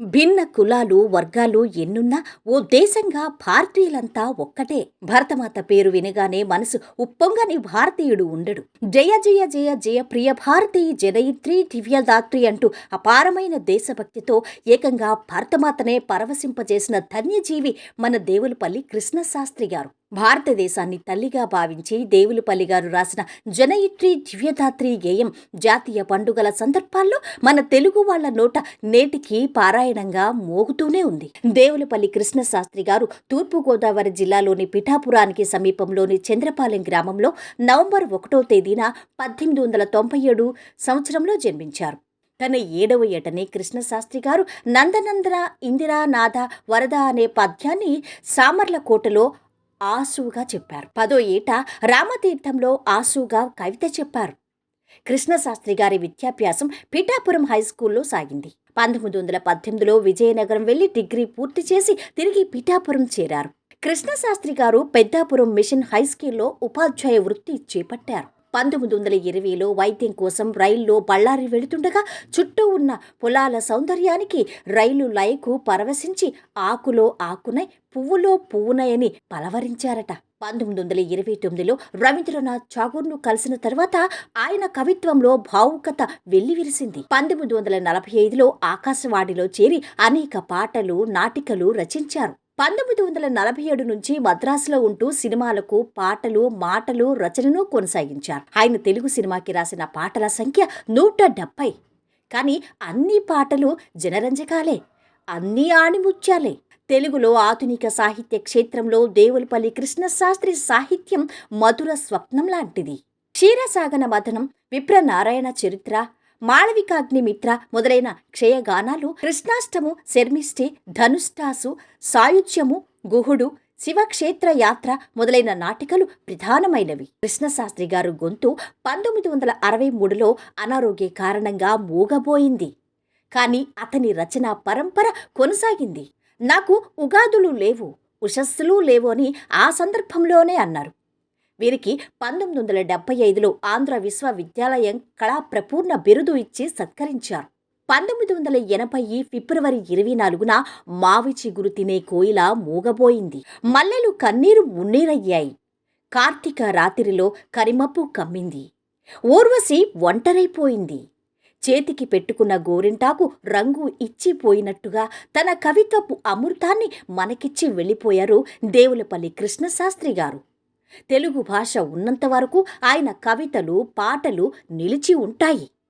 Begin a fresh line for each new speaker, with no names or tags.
భిన్న కులాలు వర్గాలు ఎన్నున్నా ఓ దేశంగా భారతీయులంతా ఒక్కటే. భరతమాత పేరు వినగానే మనసు ఉప్పొంగని భారతీయుడు ఉండడు. జయ జయ జయ జయ ప్రియ భారతీయ జనయిత్రి దివ్యదాత్రి అంటూ అపారమైన దేశభక్తితో ఏకంగా భరతమాతనే పరవశింపజేసిన ధన్యజీవి మన దేవులపల్లి కృష్ణశాస్త్రి గారు. భారతదేశాన్ని తల్లిగా భావించి దేవులపల్లి గారు రాసిన జనయిత్రి దివ్యదాత్రి గేయం జాతీయ పండుగల సందర్భాల్లో మన తెలుగు వాళ్ళ నోట నేటికి పారాయణంగా మోగుతూనే ఉంది. దేవులపల్లి కృష్ణశాస్త్రి గారు తూర్పుగోదావరి జిల్లాలోని పిఠాపురానికి సమీపంలోని చంద్రపాలెం గ్రామంలో నవంబర్ ఒకటో తేదీన పద్దెనిమిది వందల తొంభై ఏడు సంవత్సరంలో జన్మించారు. తన ఏడవ ఏటనే కృష్ణశాస్త్రి గారు నందనందన ఇందిరానాథ వరద అనే పద్యాన్ని సామర్లకోటలో ఆసుగా చెప్పారు. పదో ఏట రామతీర్థంలో ఆసుగా కవిత చెప్పారు. కృష్ణశాస్త్రి గారి విద్యాభ్యాసం పిఠాపురం హై స్కూల్లో సాగింది. పంతొమ్మిది వందల పద్దెనిమిదిలో విజయనగరం వెళ్ళి డిగ్రీ పూర్తి చేసి తిరిగి పిఠాపురం చేరారు. కృష్ణశాస్త్రి గారు పెద్దాపురం మిషన్ హై స్కూల్లో ఉపాధ్యాయ వృత్తి చేపట్టారు. పంతొమ్మిది వందల ఇరవైలో వైద్యం కోసం రైల్లో బళ్ళారి వెళుతుండగా చుట్టూ ఉన్న పొలాల సౌందర్యానికి రైలు లయకు పరవశించి ఆకులో ఆకునై పువ్వులో పువ్వునయని పలవరించారట. పంతొమ్మిది వందల ఇరవై తొమ్మిదిలో రవీంద్రనాథ్ ఠాగూర్ను కలిసిన తర్వాత ఆయన కవిత్వంలో భావుకత వెల్లివిరిసింది. పంతొమ్మిది వందల నలభై ఐదులో ఆకాశవాణిలో చేరి అనేక పాటలు నాటికలు రచించారు. పంతొమ్మిది వందల నలభై ఏడు నుంచి మద్రాసులో ఉంటూ సినిమాలకు పాటలు మాటలు రచనను కొనసాగించారు. ఆయన తెలుగు సినిమాకి రాసిన పాటల సంఖ్య నూట డెబ్బై. కానీ అన్ని పాటలు జనరంజకాలే అన్ని ఆణిముత్యాలే. తెలుగులో ఆధునిక సాహిత్య క్షేత్రంలో దేవులపల్లి కృష్ణశాస్త్రి సాహిత్యం మధుర స్వప్నం లాంటిది. క్షీరసాగన మథనం విప్రనారాయణ చరిత్ర మాళవికాగ్నిమిత్ర మొదలైన క్షయగానాలు కృష్ణాష్టము శర్మిష్ఠి ధనుష్టాసు సాయుధ్యము గుహుడు శివక్షేత్ర యాత్ర మొదలైన నాటికలు ప్రధానమైనవి. కృష్ణశాస్త్రి గారు గొంతు పంతొమ్మిది వందల అరవై మూడులో అనారోగ్య కారణంగా మూగబోయింది. కానీ అతని రచన పరంపర కొనసాగింది. నాకు ఉగాదులు లేవు ఉషస్సులు లేవు అని ఆ సందర్భంలోనే అన్నారు. వీరికి పంతొమ్మిది వందల డెబ్బై ఐదులో ఆంధ్ర విశ్వవిద్యాలయం కళా ప్రపూర్ణ బిరుదు ఇచ్చి సత్కరించారు. పంతొమ్మిది వందల ఎనభై ఫిబ్రవరి ఇరవై నాలుగున మావి చిగురు తినే కోయిల మూగబోయింది. మల్లెలు కన్నీరు మున్నీరయ్యాయి. కార్తీక రాత్రిలో కరిమప్పు కమ్మింది. ఊర్వశి ఒంటరైపోయింది. చేతికి పెట్టుకున్న గోరింటాకు రంగు ఇచ్చిపోయినట్టుగా తన కవిత్వపు అమృతాన్ని మనకిచ్చి వెళ్ళిపోయారు దేవులపల్లి కృష్ణశాస్త్రి గారు. తెలుగు భాష ఉన్నంత వరకు ఆయన కవితలు పాటలు నిలిచి ఉంటాయి.